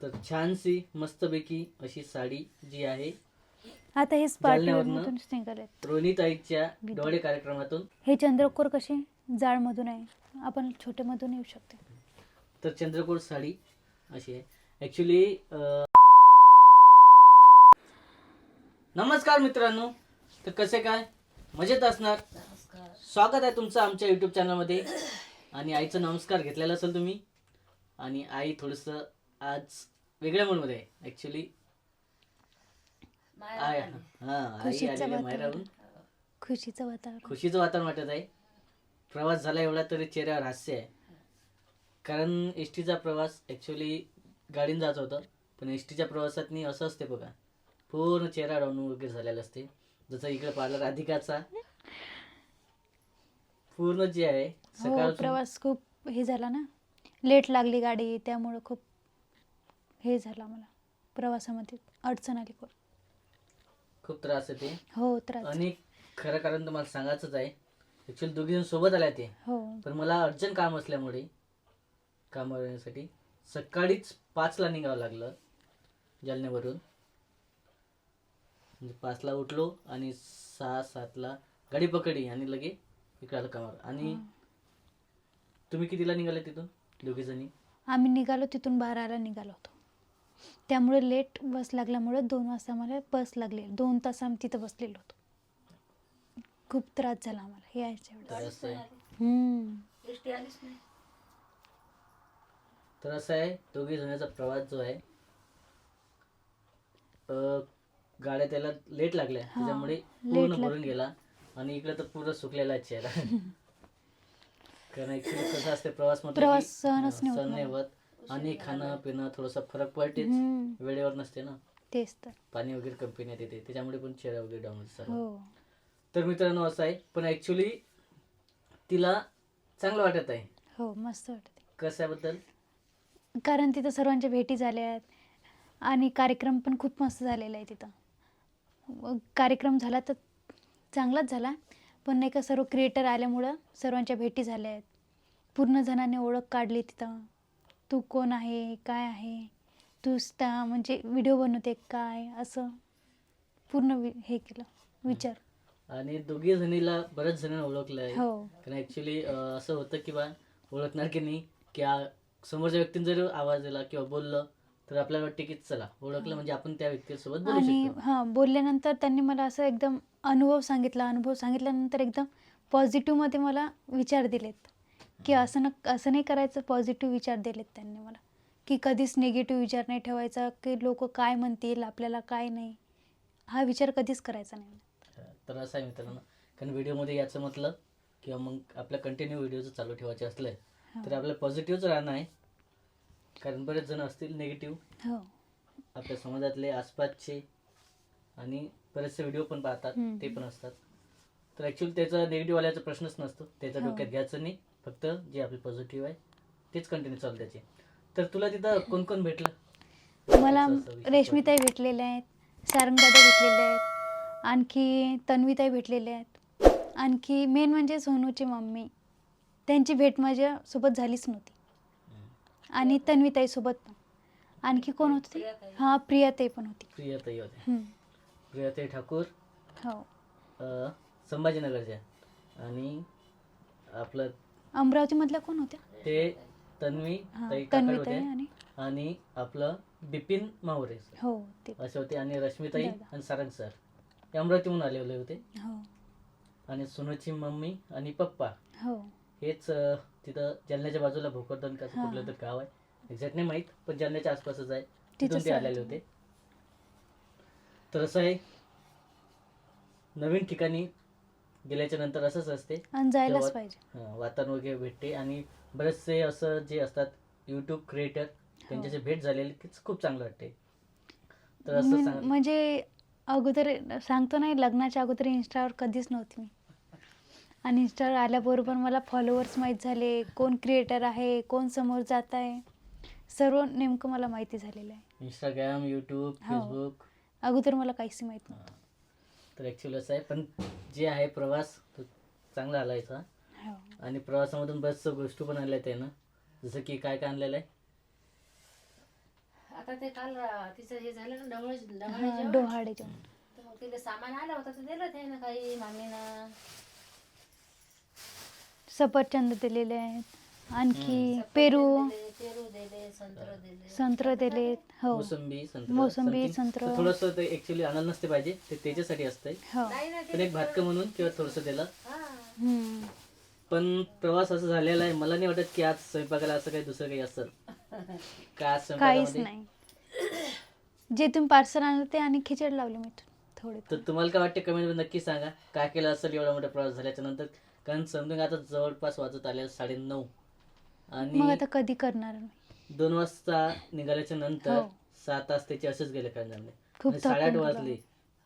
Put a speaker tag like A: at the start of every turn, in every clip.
A: तर छानशी मस्तपैकी अशी साडी जी आहे
B: आता पार्टी
A: जालन्यावरनं?
B: मधून
A: रोहिताईच्या डोळे कार्यक्रमातून.
B: हे चंद्रकोर कसे? जाडमधून आहे. आपण छोटेमधून येऊ शकते.
A: तर चंद्रकोर साडी अशी आहे. ॲक्च्युली नमस्कार मित्रांनो. तर कसे काय? मजेत असणार? स्वागत आहे तुमचं आमच्या यूट्यूब चॅनलमध्ये आणि आईचं नमस्कार घेतलेला असेल तुम्ही. आणि आई थोडंसं आज वेगळ्या मूडमध्ये आहे. आय हां आई
B: खुशीचं
A: आलेली
B: वातावरण. खुशीचं वातावरण.
A: खुशीचं वातावरण वाटत आहे. प्रवास झाला एवढा तरी चेहऱ्यावर हास्य आहे. कारण एस टीचा प्रवास ॲक्च्युली गाडीने जात होतं. पण एस टीच्या प्रवासात असं असते बघा. पूर्ण चेहरा डाऊन वगैरे झालेला असते जसं इकडे पाहिलं राधिकाचा. पूर्ण जे आहे
B: हो
A: सकाळ
B: प्रवास खूप हे झाला ना. लेट लागली गाडी त्यामुळं खूप हे झालं मला प्रवासामध्ये अडचण आली खूप.
A: खूप त्रास येते
B: हो त्रास.
A: आणि खरं कारण तुम्हाला सांगायचंच आहे ॲक्च्युली दोघी जण सोबत आल्या ते.
B: हो.
A: पण मला अर्जंट काम असल्यामुळे कामासाठी सकाळीच पाचला निघावं लागलं जालन्यावरून. म्हणजे पाचला उठलो आणि सहा सातला गाडी पकडली आणि लगे इकडे आलं कामावर. आणि तुम्ही कितीला निघाले तिथून दोघी जणी?
B: आम्ही निघालो तिथून बाराला निघालो होतो. त्यामुळे लेट बस लागल्यामुळे दोन वाजता मला बस लागली. दोन तास आम्ही तिथं बसलेलो होतो. खूप त्रास झाला आम्हाला. हे यायच्या
A: तर
B: वेळेस.
A: असं आहे.
B: हम्म.
A: तर असं आहे. दोघी जणांचा प्रवास जो आहे अं, गाड्या त्याला लेट लागल्या.
B: हा,
A: त्याच्यामुळे
B: late
A: पूर्ण भरून
B: लागल्या.
A: गेला. आणि इकडे तर पूर्ण सुकलेला आहे चेहरा. कारण ऍक्च्युली कसं असते प्रवास म्हटलं की,
B: प्रवास सहनच नाही होत
A: नाही
B: मला.
A: होत. आणि खाणं पिणं थोडासा फरक पडतेच.
B: हम्म.
A: वेळेवर नसते ना.
B: तेच तर.
A: पाणी वगैरे कमी पिण्यात येते त्याच्यामुळे पण चेहरा वगैरे डाऊन होतो
B: हो.
A: तर मित्रांनो असं आहे. पण ऍक्च्युली तिला चांगलं वाटत आहे.
B: हो मस्त वाटते
A: कशाबद्दल
B: कारण तिथं सर्वांच्या भेटी झाल्या आहेत. आणि कार्यक्रम पण खूप मस्त झालेला आहे तिथं. कार्यक्रम झाला तर चांगलाच झाला. पण नाही का सर्व क्रिएटर आल्यामुळं सर्वांच्या भेटी झाल्या आहेत. पूर्ण जणांनी ओळख काढली तिथं. तू कोण आहे? काय आहे? तू स्टा म्हणजे व्हिडिओ बनवते काय? असं पूर्ण वि हे केलं. विचार.
A: आणि दोघी जणीला बऱ्याच जणांना ओळखलं आहे
B: हो.
A: कारण ऍक्च्युली असं होतं की बा ओळखणार की नाही की आ- समोरच्या व्यक्तीने जर आवाज दिला किंवा बोललं तर आपल्याला वाटते की चला ओळखलं म्हणजे आपण त्या व्यक्तीसोबत बोलू
B: आणि
A: शकतो.
B: हां बोलल्यानंतर त्यांनी मला असं एकदम अनुभव सांगितला. अनुभव सांगितल्यानंतर एकदम पॉझिटिव्हमध्ये मला विचार दिलेत. की असं न असं नाही करायचं पॉझिटिव्ह विचार दिलेत त्यांनी मला. की कधीच निगेटिव्ह विचार नाही ठेवायचा की लोक काय म्हणतील आपल्याला काय नाही. हा विचार कधीच करायचा नाही.
A: तर असं आहे मित्रांनो कारण व्हिडिओमध्ये याचं म्हटलं किंवा मग आपल्या कंटिन्यू व्हिडिओ जर चालू ठेवायचे असले तर आपल्याला पॉझिटिव्हच राहणं आहे. कारण बरेच जण असतील निगेटिव्ह
B: हो.
A: आपल्या समाजातले आसपासचे आणि बरेचसे व्हिडिओ पण पाहतात. ते पण असतात. तर ॲक्च्युली त्याचा निगेटिव्ह वाल्याचा प्रश्नच नसतो. त्याच्या
B: हो.
A: डोक्यात घ्यायचं नाही. फक्त जे आपले पॉझिटिव्ह आहे तेच कंटिन्यू चालू त्याचे तर तुला तिथं कोण कोण भेटलं?
B: मला
A: असं-
B: रेशमीताई भेटलेल्या आहेत सारंगदादा भेटलेले आहेत आणखी तन्वीताई भेटलेल्या आहेत आणखी मेन म्हणजे सोनूची मम्मी. त्यांची भेट माझ्यासोबत झालीच नव्हती. आणि तन्वीताईसोबत पण. आणखी कोण होते? हां प्रियाताई पण होती.
A: प्रियाताई होते
B: हम्म.
A: प्रियाताई ठाकूर
B: हो.
A: अं, संभाजीनगरच्या. आणि आपलं
B: अमरावतीमधल्या कोण होत्या?
A: ते तन्वी
B: हां
A: ताई काकड होते
B: आणि?
A: आणि आपलं बिपिन माहुरे
B: हो ते.
A: असे होते आणि रश्मीताई
B: दादा.
A: आणि सारंग सर. हे अमरावतीहून आलेले होते.
B: हो.
A: आणि सोनूची मम्मी आणि पप्पा.
B: हो.
A: हेच अं, तिथं जालन्याच्या बाजूला भोकरदन का
B: हा.
A: कुठलं तर गाव आहे. एक्झॅक्ट नाही माहीत पण जालन्याच्या आसपासच आहे. तिथून ते आलेले. होते. तर असं आहे नवीन ठिकाणी गेल्याच्यानंतर असंच असते.
B: आणि जायलाच
A: तेव्हा-
B: पाहिजे.
A: वातावरण वगैरे भेटते आणि बरेचसे असं जे असतात यूट्यूब क्रिएटर त्यांच्याशी भेट झालेली खूप चांगलं वाटते. तर असं सांग
B: म्हणजे अगोदर सांगतो नाही लग्नाच्या अगोदर इंस्टावर कधीच नव्हती मी. आणि इंस्टावर आल्याबरोबर मला फॉलोअर्स माहीत झाले कोण क्रिएटर आहे कोण समोर जात आहे सर्व नेमकं मला माहिती झालेलं आहे.
A: इंस्टाग्राम यूट्यूब
B: हो.
A: फेसबुक
B: अगोदर मला काहीच माहीत नव्हतं.
A: तर ॲक्च्युली असं आहे. पण जे आहे प्रवास तो चांगला आला याचा
B: हो.
A: आणि प्रवासामधून बऱ्याचशा गोष्टी पण आणल्या आहेत ना. जसं की काय काय आणलेलं आहे?
C: आता ते काल अं, तिचं हे झालं ना डवळ
B: हा डोहाळे जेवण.
C: तर मग तिला सामान आलं होतं तर दिलं ते ना काही मामीनं
B: सफरचंद दिलेले आहेत. आणखी पेरू
C: संत्र दिले.
B: दिलेत हो.
A: मोसंबी संत्र
B: मोसंबी,
A: something.
B: संत्र.
A: तर थोडंसं ते ऍक्च्युली नसते पाहिजे ते त्याच्यासाठी असतंय.
B: हो.
A: पण एक भातकं म्हणून किंवा थोडंसं दिलं
C: हा.
B: हम्म.
A: पण प्रवास असं झालेला आहे मला नाही वाटत की आज स्वयंपाकाला असं काही दुसरं काही असतं. काय आज
B: काहीच
A: स्वयंपाकामध्ये
B: नाही. जे तुम्ही पार्सल आणलं ते आणि खिचड लावली मी थोडी.
A: तर तुम्हाला काय वाटतं कमेंटमध्ये नक्की सांगा. काय केलं असेल एवढा मोठा प्रवास झाल्याच्यानंतर? कारण समजून आता जवळपास वाजत आले साडे नऊ
B: मग
A: आणि
B: आता कधी करणार मी?
A: दोन वाजता निघाल्याच्या नंतर
B: हो.
A: सात तास त्याचे असेच गेले करण्यामध्ये
B: खूप
A: आणि साडेआठ
B: थकून
A: वाजले.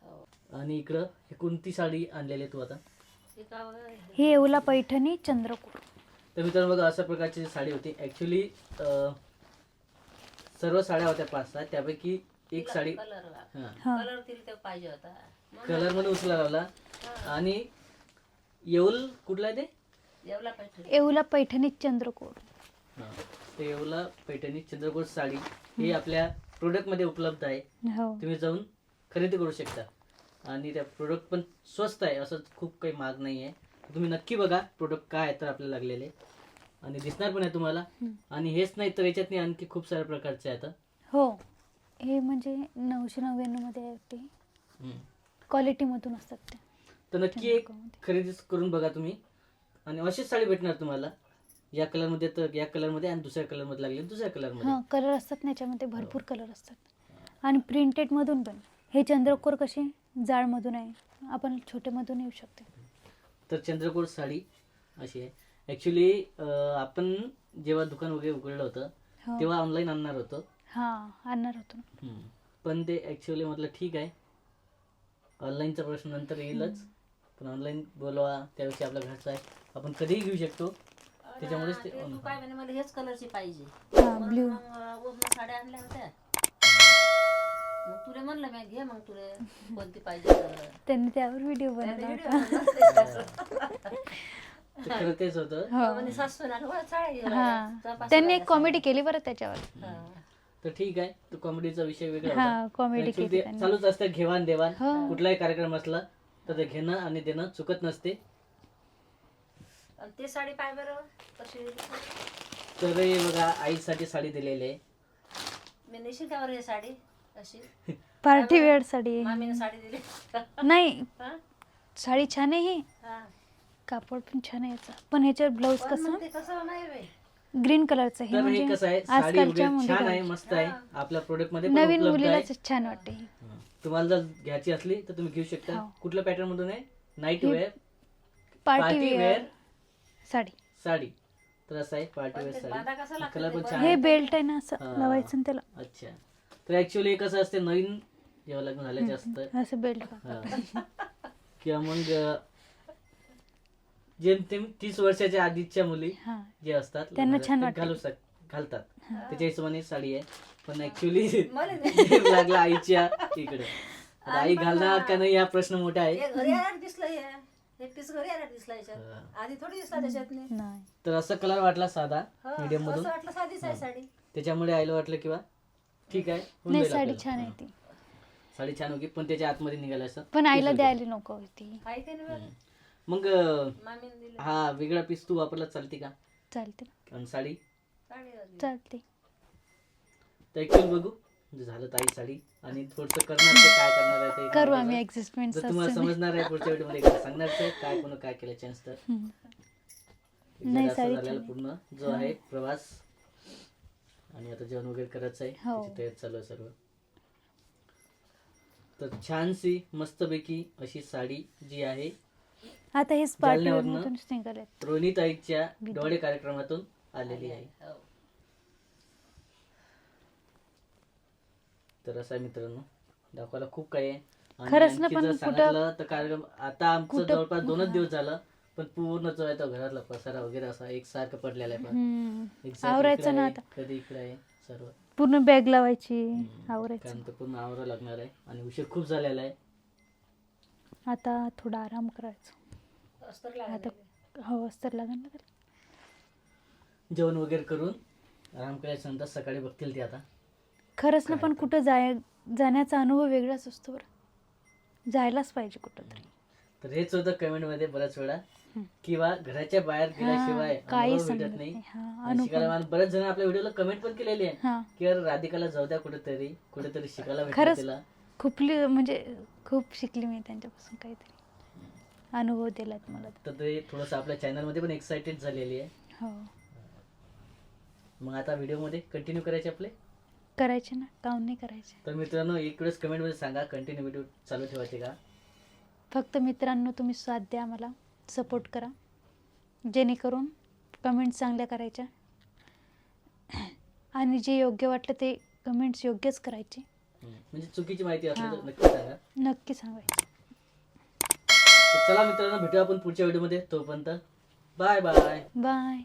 C: हो
A: आणि इकडं हे कोणती साडी आणलेली आहे तू आता?
B: ही येवला पैठणी चंद्रपूर
A: तर मित्रांनो बघा अशा प्रकारची जी साडी होती. ऍक्च्युली सर्व साड्या होत्या पाच सहा त्यापैकी एक साडी
C: कलर
A: हा.
B: हा.
C: कलर तिला ते पाहिजे होता. मग
A: कलरमध्ये उचला लावला. आणि येऊल कुठला आहे ते?
C: जेवला पाहिजे
B: येवला पैठणी चंद्रपूर
A: येऊला पैठणी चंद्रपूर साडी ही आपल्या प्रोडक्टमध्ये उपलब्ध आहे.
B: हो.
A: तुम्ही जाऊन खरेदी करू शकता. आणि त्या प्रोडक्ट पण स्वस्त आहे असं खूप काही महाग नाही आहे तुम्ही नक्की बघा प्रोडक्ट काय आहे तर आपल्याला लागलेले. आणि दिसणार पण आहे तुम्हाला. आणि हेच नाही तर याच्यात आणखी खूप साऱ्या प्रकारचे आहेत
B: हो. हे म्हणजे नऊशे नव्याण्णवमध्ये आहे ते.
A: हम्म.
B: क्वालिटीमधून असतात ते.
A: तर नक्की एक खरेदी करून बघा तुम्ही. आणि अशीच साडी भेटणार तुम्हाला. या कलरमध्ये तर या कलरमध्ये आणि दुसऱ्या कलरमध्ये लागली तर दुसऱ्या कलरमध्ये.
B: हा कलर असतात ना याच्यामध्ये भरपूर कलर असतात. आणि प्रिंटेड मधून पण. हे चंद्रकोर कशी जाडमधून आहे. आपण छोटेमधून येऊ शकते.
A: तर चंद्रकोर साडी अशी आहे. ॲक्च्युली आपण जेव्हा दुकान वगैरे उघडलं होतं
B: हो.
A: तेव्हा ऑनलाईन आणणार होतो.
B: हा आणणार होतो. ना.
A: हम्म. पण ते ॲक्च्युली म्हटलं ठीक आहे. ऑनलाईनचा प्रश्न नंतर येईलच. पण ऑनलाईन बोलवा त्यापेक्षा आपल्या घरचा आहे. आपण कधीही घेऊ शकतो. त्याच्यामुळेच ते
C: ते तू
A: online.
C: काय म्हणे मला हेच कलरची पाहिजे.
B: हा ब्ल्यू
C: मग साड्या आणल्या होत्या. मग तुला म्हणलं मी घे मग तुला कोणती पाहिजे.
B: त्यांनी त्यावर व्हिडिओ बनवला होता.
A: खरं तेच होतं.
B: हो.
C: म्हणजे सासून आलं, "वा, साड्या घेऊन
B: हा. त्यांनी एक कॉमेडी केली बरं त्याच्यावर.
C: साड्या." हा.
A: तर ठीक आहे. तो कॉमेडीचा विषय वेगळा
B: हा कॉमेडी
A: Actually
B: केली
A: ते
B: त्यांनी.
A: चालूच असतं घेवाण देवाण
B: हो.
A: कुठलाही कार्यक्रम असला तर ते घेणं आणि देणं चुकत नसते.
C: आणि ते साडी पाय बरं कशी
A: तर हे बघा आईसाठी साडी दिलेली आहे.
C: मी नेशील का बरं ही साडी अशी.
B: पार्टी वेअर साडी आहे.
C: मामीने साडी दिली.
B: नाही.
C: हा?
B: साडी छान आहे ही.
C: हा.
B: कापड पण छान आहे याचं. पण ह्याच्यावर ब्लाऊज
C: पण
B: कसं?
C: मग ते कसं नाही बे.
B: ग्रीन कलरचं हे
A: तर हे
B: म्हणजे
A: कसं आहे? साडी
B: आजकालच्या
A: वगैरे छान आहे. मस्त आहे. आपल्या प्रोडक्टमध्ये पण
B: नवीन
A: उपलब्ध आहे.
B: मुलीलाच छान वाटते ही.
A: हा. तुम्हाला जर घ्यायची असली तर तुम्ही घेऊ शकता.
B: हो.
A: कुठल्या पॅटर्न मधून आहे? नाईट
B: ही
A: wear
B: party
A: party
B: wear
A: wear
B: sari.
A: Sari. तर असं आहे पार्टी वेअर साडी. कलर पण? छान
B: हे
A: आहे.
B: बेल्ट आहे ना असं
A: हा.
B: लावायचं त्याला.
A: अच्छा. तर ऍक्च्युली कसं असते नवीन जेव्हा लग्न झाल्याचे असतं
B: असं बेल्ट
A: हा. किंवा मग अं, जेमतेम तीस वर्षाच्या आधीच्या मुली
B: हा.
A: जे असतात
B: त्यांना
A: लग्नाला
B: छान
A: ते
B: वाटतं.
A: घालू शक घालतात. त्याच्या हिशोबाने साडी आहे. पण ऍक्च्युली
C: मला नाही.
A: लागला आईच्या इकडे. आता आई घालणार का नाही हा प्रश्न मोठा आहे.
C: हे घरी आल्यावर दिसलं हे. एक पीस घरी आल्यावर दिसला
A: हा.
C: याच्यात आधी थोडी दिसला त्याच्यात नाही?
B: नाही.
A: तर असं कलर वाटला साधा
C: हा,
A: मीडियम मधून?
C: असं वाटलं साधीच आहे साडी.
A: त्याच्यामुळे आईला वाटलं किंवा ठीक आहे होऊन
B: नाही
A: जाईल
B: साडी
A: आपल्याला.
B: छान आहे. ती.
A: साडी छान होती पण त्याच्या आतमध्ये निघालं असं?
B: पण आईला द्यायला नको होती.
C: नाही?
A: मग अं,
C: मामीने दिली.
A: हा वेगळा पीस तू वापरला चालते का?
B: चालते.
A: आणि साडी.
B: चालते.
A: तर ऍक्च्युअली बघू. झालं ताई साडी. आणि थोडस करणार ते काय करणार आहे ते
B: करू आम्ही. ऍडजस्टमेंट
A: जर तुम्हाला समजणार आहे पुढच्या मध्ये एकदा सांगणार आहे काय कोण काय केलं चान्स तर. एकदा
B: नाही,
A: असं
B: साडी
A: झालेला. पूर्ण. जो आहे प्रवास. आणि आता जेवण वगैरे करायचं आहे.
B: हो.
A: त्याची तयारी चालू आहे सर्व. तर छानशी मस्तपैकी अशी साडी जी आहे.
B: आता हेच पार्टी
A: जालन्यावरनं? रोहिणीताईच्या डोळे कार्यक्रमातून आलेली आहे.
C: हो.
A: तर असं आहे मित्रांनो. दाखवायला खूप काही आहे. आणि
B: खरंच ना,
A: आणखी
B: पण
A: जर
B: कुठं-
A: सांगितलं तर कार्यक्रम आता आमचं
B: कुठं-
A: जवळपास दोनच दिवस झालं पण पूर्ण जो आहे तो घरातला पसारा वगैरे असा एकसारखं पडलेला आहे पण.
B: हम्म.
A: एक
B: आवरायचं
A: इकडे
B: ना
A: आहे,
B: आता.
A: कधी इकडे आहे सर्व.
B: पूर्ण बॅग लावायची
A: हम्म.
B: आवरायचं.
A: पूर्ण आवरा लागणार आहे आणि उशीर खूप झालेला आहे.
B: आता थोडा आराम करायचा.
C: अस्तर
B: आता
C: लागलेली.
B: हवंच तर लागेल ना त्याला.
A: जेवण वगैरे करून आराम करायच्या नंतर सकाळी बघतील ते आता.
B: खरंच ना पण कुठं जाय जाण्याचा अनुभव वेगळाच असतो बरं. जायलाच पाहिजे कुठं तरी
A: तर हेच होतं कमेंटमध्ये बऱ्याच वेळा. किंवा घराच्या बाहेर गेल्याशिवाय
B: काही समजत
A: भेटत नाही. आणि शिकायला मला बरेच जण आपल्या व्हिडिओला कमेंट पण केलेली आहे. की यार राधिकाला जाऊ द्या कुठेतरी कुठेतरी शिकायला भेटलं
B: खरंच.
A: तिला.
B: खूप लि- म्हणजे खूप शिकली मी त्यांच्यापासून काहीतरी. अनुभव दिलात मला.
A: तर ते थोडंसं आपल्या चॅनलमध्ये पण एक्साइटेड झालेली आहे.
B: हो.
A: मग आता व्हिडिओमध्ये कंटिन्यू करायचे आपले?
B: करायचे ना काऊन नाही करायचे?
A: तर मित्रांनो वेळेस कमेंटमध्ये सांगा कंटिन्यू व्हिडिओ चालू ठेवायचे का?
B: फक्त मित्रांनो तुम्ही साथ द्या मला सपोर्ट करा. जेणेकरून कमेंट्स चांगल्या करायच्या. आणि जे योग्य वाटलं ते कमेंट्स योग्यच करायचे.
A: म्हणजे चुकीची माहिती असली तर
B: हा.
A: नक्की सांगा.
B: नक्की सांगायचं
A: तर चला मित्रांनो भेटूया आपण पुढच्या व्हिडिओमध्ये तोपर्यंत. Bye bye
B: bye